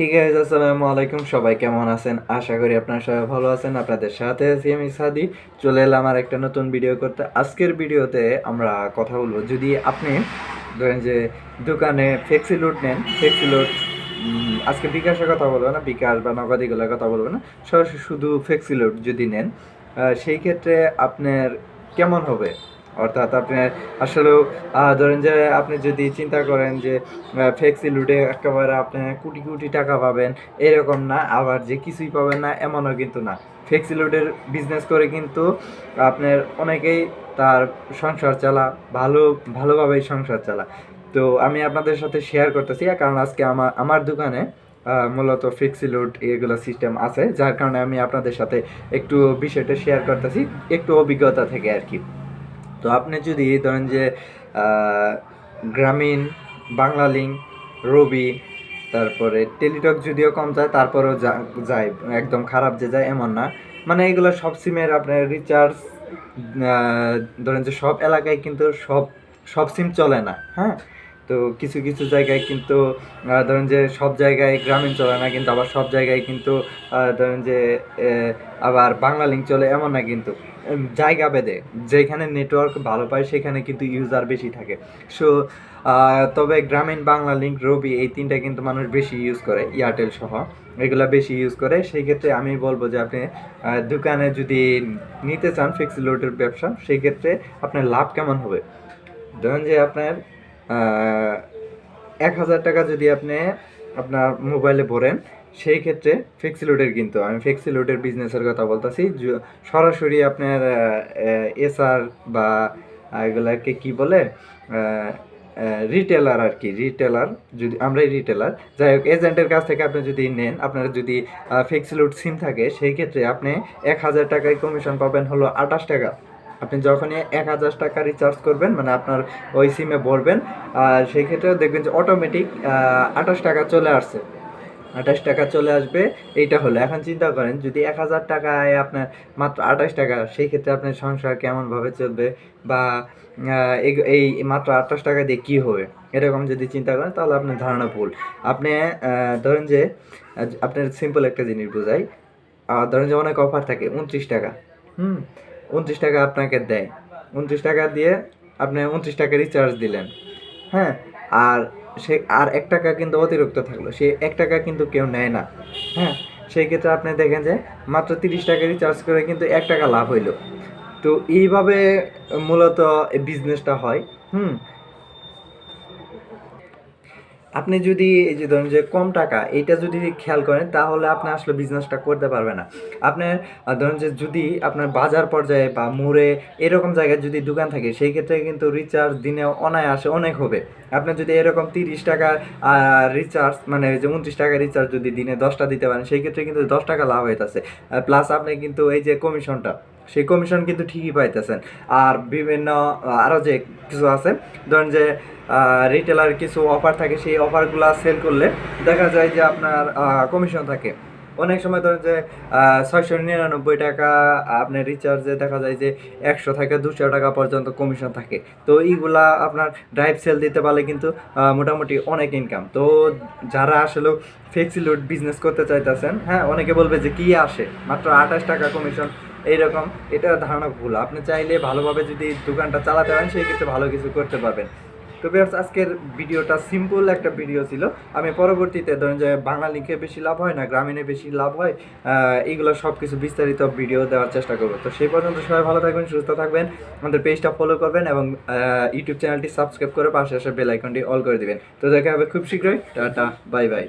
ঠিক আছে আসসালামু আলাইকুম। সবাই কেমন আছেন? আশা করি আপনারা সবাই ভালো আছেন। আপনাদের সাথে আছি আমি সাদি। চলে এলাম আর একটা নতুন ভিডিও করতে। আজকের ভিডিওতে আমরা কথা বলব। যদি আপনি ধরেন যে দোকানে ফ্লেক্সি লোড নেন ফ্লেক্সি লোড আজকে বিকাশের কথা বলব না, বিকাশ বা নগদ এগুলোর কথা বলব না। সরাসরি শুধু ফ্লেক্সি লোড যদি নেন সেই ক্ষেত্রে আপনার কেমন হবে? অর্থাৎ আপনার আসলেও ধরেন যে আপনি যদি চিন্তা করেন যে ফ্লেক্সি লুডে একেবারে আপনি কোটি কোটি টাকা পাবেন, এরকম না, আবার যে কিছুই পাবেন না, এমনও কিন্তু না। ফ্লেক্সি লুডের বিজনেস করে কিন্তু আপনার অনেকেই তার সংসার চালা, ভালো, ভালোভাবেই সংসার চালা। তো আমি আপনাদের সাথে শেয়ার করতেছি, কারণ আজকে আমার আমার দোকানে মূলত ফিক্সি লোড এগুলো সিস্টেম আছে, যার কারণে আমি আপনাদের সাথে একটু বিষয়টা শেয়ার করতেছি, একটু অভিজ্ঞতা থেকে আর কি। তো আপনি যদি ধরেন যে গ্রামীণ, বাংলা লিঙ্ক, রবি, তারপরে টেলিটক যদিও কম যায়, তারপরেও যায়, একদম খারাপ যে যায় এমন না। মানে এগুলো সব সিমের আপনার রিচার্জ ধরেন যে সব এলাকায় কিন্তু সব সব সিম চলে না হ্যাঁ? তো কিছু কিছু জায়গায় কিন্তু ধরেন যে সব জায়গায় গ্রামীণ চলে না, কিন্তু আবার সব জায়গায় কিন্তু ধরেন যে আবার বাংলা লিঙ্ক চলে এমন না কিন্তু জায়গা ভেদে যেখানে নেটওয়ার্ক ভালো পায়, সেখানে কিন্তু ইউজার বেশি থাকে। সো তবে গ্রামীণ বাংলা লিঙ্ক রবি এই তিনটা কিন্তু মানুষ বেশি ইউজ করে এয়ারটেল সহ। এগুলা বেশি ইউজ করে, সেই ক্ষেত্রে আমি বলব যে আপনি দোকানে যদি নিতে চান ফিক্স লোডের ব্যবসা, সেই ক্ষেত্রে আপনার লাভ কেমন হবে? ধরেন যে আপনার এক হাজার টাকা যদি আপনি আপনার মোবাইলে ভরেন, সেই ক্ষেত্রে ফিক্সি লোডের কিন্তু, আমি ফিক্সি লোডের বিজনেসের কথা বলতেছি সরাসরি আপনার এসআর বা এগুলাকে কি বলে রিটেলার আর কি রিটেলার যদি, আমরাই রিটেলার যাই হোক এজেন্টের কাছ থেকে আপনি যদি নেন, আপনার যদি ফিক্স লোড সিম থাকে, সেই ক্ষেত্রে আপনি এক হাজার টাকায় কমিশন পাবেন হলো আঠাশ টাকা। আপনি যখনই এক হাজার টাকা রিচার্জ করবেন মানে আপনার ওই সিমে ভরবেন, আর সেই ক্ষেত্রে দেখবেন যে অটোমেটিক আঠাশ টাকা চলে আসছে। আঠাশ টাকা চলে আসবে, এইটা হলো। এখন চিন্তা করেন, যদি এক হাজার টাকায় আপনার মাত্র আঠাশ টাকা, সেই ক্ষেত্রে আপনার সংসার কেমনভাবে চলবে বা এই- মাত্র আঠাশ টাকা দিয়ে কী হবে? এরকম যদি চিন্তা করেন, তাহলে আপনার ধারণা ভুল। আপনি ধরেন যে আপনার সিম্পল একটা জিনিস বোঝাই। ধরেন যে অনেক অফার থাকে, উনত্রিশ টাকা। হুম? উনত্রিশ টাকা আপনাকে দেয়। উনত্রিশ টাকা দিয়ে আপনি উনত্রিশ টাকা রিচার্জ দিলেন। হ্যাঁ? আর সে, আর এক টাকা কিন্তু অতিরিক্ত থাকল। সে এক টাকা কিন্তু কেউ নেয় না। হ্যাঁ? সেই ক্ষেত্রে আপনি দেখেন যে মাত্র তিরিশ টাকা রিচার্জ করে কিন্তু এক টাকা লাভ হইল। তো এইভাবে মূলত বিজনেসটা হয়। হুম? আপনি যদি এই যে ধরুন যে কম টাকা, এইটা যদি খেয়াল করেন, তাহলে আপনি আসলে বিজনেসটা করতে পারবেন না। আপনার ধরুন যে যদি আপনার বাজার পর্যায়ে বা মোড়ে এরকম জায়গায় যদি দোকান থাকে, সেই ক্ষেত্রে কিন্তু রিচার্জ দিনে অনায়াসে অনেক হবে। আপনি যদি এরকম তিরিশ টাকার রিচার্জ মানে যে উনত্রিশ টাকা রিচার্জ যদি দিনে দশটা দিতে পারেন, সেই ক্ষেত্রে কিন্তু দশ টাকা লাভ হয়ে হইতেছে প্লাস আপনি কিন্তু এই যে কমিশনটা সেই কমিশন কিন্তু ঠিকই পাইতেছেন। আর বিভিন্ন আরও যে কিছু আছে, ধরেন যে রিটেলার কিছু অফার থাকে, সেই অফারগুলো সেল করলে দেখা যায় যে আপনার কমিশন থাকে। অনেক সময় ধরেন যে ছয়শো নিরানব্বই টাকা আপনার রিচার্জে দেখা যায় যে একশো থেকে দুশো টাকা পর্যন্ত কমিশন থাকে। তো এইগুলা আপনার ড্রাইভ সেল দিতে পারলে কিন্তু মোটামুটি অনেক ইনকাম তো যারা আসলে ফ্লেক্সিলোড বিজনেস করতে চাইতেছেন হ্যাঁ অনেকে বলবে যে কি আসে? মাত্র আঠাশ টাকা কমিশন এইরকম, এটা ধারণা ভুল। আপনি চাইলে ভালোভাবে যদি দোকানটা চালাতে পারেন সেই ক্ষেত্রে ভালো কিছু করতে পারবেন। তো বিয়ার্স আজকের ভিডিওটা সিম্পল একটা ভিডিও ছিল। আমি পরবর্তীতে ধরেন যে বাংলা লিঙ্কে বেশি লাভ হয় না, গ্রামীণে বেশি লাভ হয় এইগুলো সব কিছু বিস্তারিত ভিডিও দেওয়ার চেষ্টা করব। তো সেই পর্যন্ত সবাই ভালো থাকবেন, সুস্থ থাকবেন, আমাদের পেজটা ফলো করবেন এবং ইউটিউব চ্যানেলটি সাবস্ক্রাইব করে পাশে আসে বেল আইকনটি অল করে দিবেন। তো দেখা হবে খুব শীঘ্রই। Tata bye bye